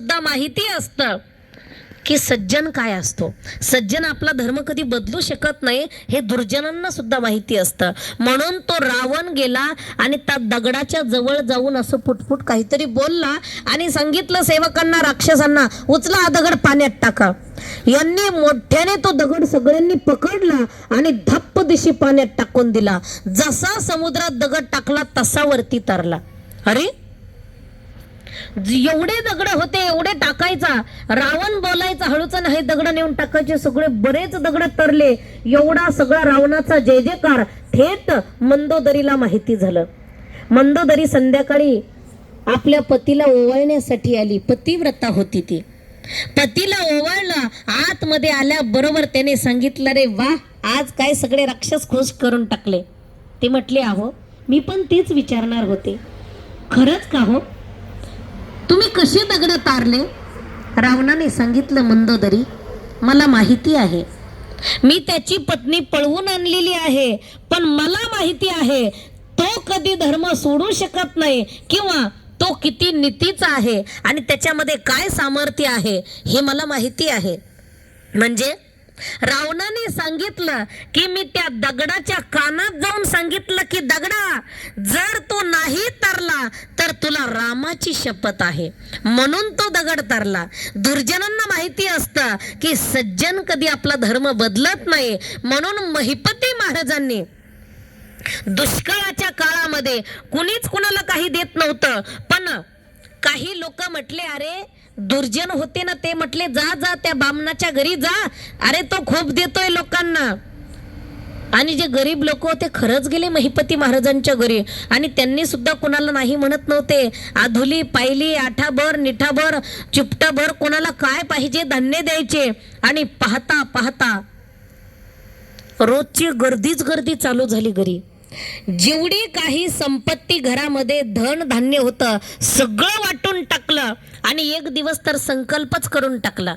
सुद्धा माहिती असतं की सज्जन काय असतो. सज्जन आपला धर्म कधी बदलू शकत नाही हे दुर्जनांना सुद्धा माहिती असतं. म्हणून तो रावण गेला आणि त्या दगडाच्या जवळ जाऊन असं फुटफुट काहीतरी बोलला आणि सांगितलं सेवकांना राक्षसांना उचला हा दगड पाण्यात टाका. यांनी मोठ्याने तो दगड सगळ्यांनी पकडला आणि धप्प दिशी पाण्यात टाकून दिला. जसा समुद्रात दगड टाकला तसा वरती तरला. अरे एवढे दगड होते एवढे टाकायचा रावण बोलायचा हळूचा नाही दगड नेऊन टाकायचे सगळे बरेच दगड तरले. एवढा सगळा रावणाचा जय जयकार थेट मंदोदरीला माहिती झालं. मंदोदरी संध्याकाळी आपल्या पतीला ओवाळण्यासाठी आली. पतिव्रता होती ती. पतीला ओवाळलं आतमध्ये आल्याबरोबर त्याने सांगितलं रे वा आज काय सगळे राक्षस खुश करून टाकले. ते म्हटले आहो मी पण तेच विचारणार होते. खरंच का हो? तुम्ही कसे दगड तारले? रावणाने सांगितलं मंदोदरी मला माहिती आहे. मी त्याची पत्नी पळवून आणलेली आहे पण मला माहिती आहे तो कधी धर्म सोडू शकत नाही किंवा तो किती नीतीचा आहे आणि त्याच्यामध्ये काय सामर्थ्य आहे हे मला माहिती आहे. म्हणजे? रावणाने सांगितलं की मी त्या दगडाच्या कानात जाऊन सांगितलं की दगडा जर तो नाही तरला तर तुला रामाची शपथ आहे. म्हणून तो दगड तरला. दुर्जनांना माहिती असतं की सज्जन कधी आपला धर्म बदलत नाही. म्हणून महिपती महाराजांनी दुष्काळाच्या काळामध्ये कुणीच कुणाला काही देत नव्हतं. पण काही लोक म्हटले अरे दुर्जन होते ना ते म्हटले जा जा त्या बामणाच्या घरी जा. अरे तो खूप देतोय लोकांना. आणि जे गरीब लोक होते खरंच गेले महिपती महाराजांच्या घरी. आणि त्यांनी सुद्धा कोणाला नाही म्हणत नव्हते. आधुली पायली आठाभर निठाभर चिपटाभर कोणाला काय पाहिजे धान्य द्यायचे. आणि पाहता पाहता रोजची गर्दीच गर्दी चालू झाली घरी. जेवढी काही संपत्ती घरामध्ये धन धान्य होतं सगळं वाटून टाकलं आणि एक दिवस तर संकल्पच करून टाकला.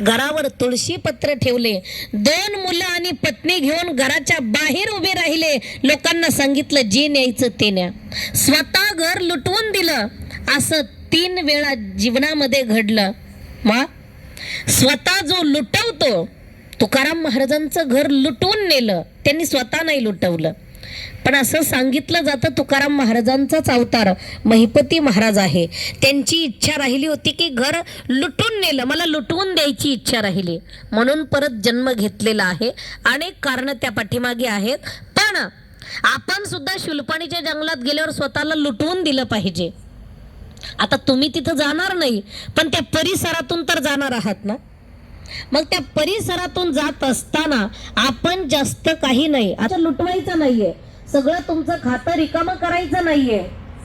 घरावर तुळशी पत्र ठेवले दोन मुलं आणि पत्नी घेऊन घराच्या बाहेर उभे राहिले. लोकांना सांगितलं जे न्यायचं ते न्या. स्वतः घर लुटवून दिलं. असं तीन वेळा जीवनामध्ये घडलं. मा स्वतः जो लुटवतो तुकाराम महाराजांचं घर लुटून नेलं. त्यांनी स्वतः नाही लुटवलं. पण असं सांगितलं जातं तुकाराम महाराजांचाच अवतार महिपती महाराज आहे. त्यांची इच्छा राहिली होती की घर लुटून नेलं. मला लुटवून द्यायची इच्छा राहिली. म्हणून परत जन्म घेतलेला आहे. अनेक कारणं त्या पाठीमागे आहेत. पण आपण सुद्धा शुलपाणीच्या जंगलात गेल्यावर स्वतःला लुटवून दिलं पाहिजे. आता तुम्ही तिथं जाणार नाही पण त्या परिसरातून तर जाणार आहात ना? मग त्या परिसरातून जात असताना आपण जास्त काही नाही. आता लुटवायचं नाहीये. सगळं तुमचं खातं रिकामं करायचं नाहीये.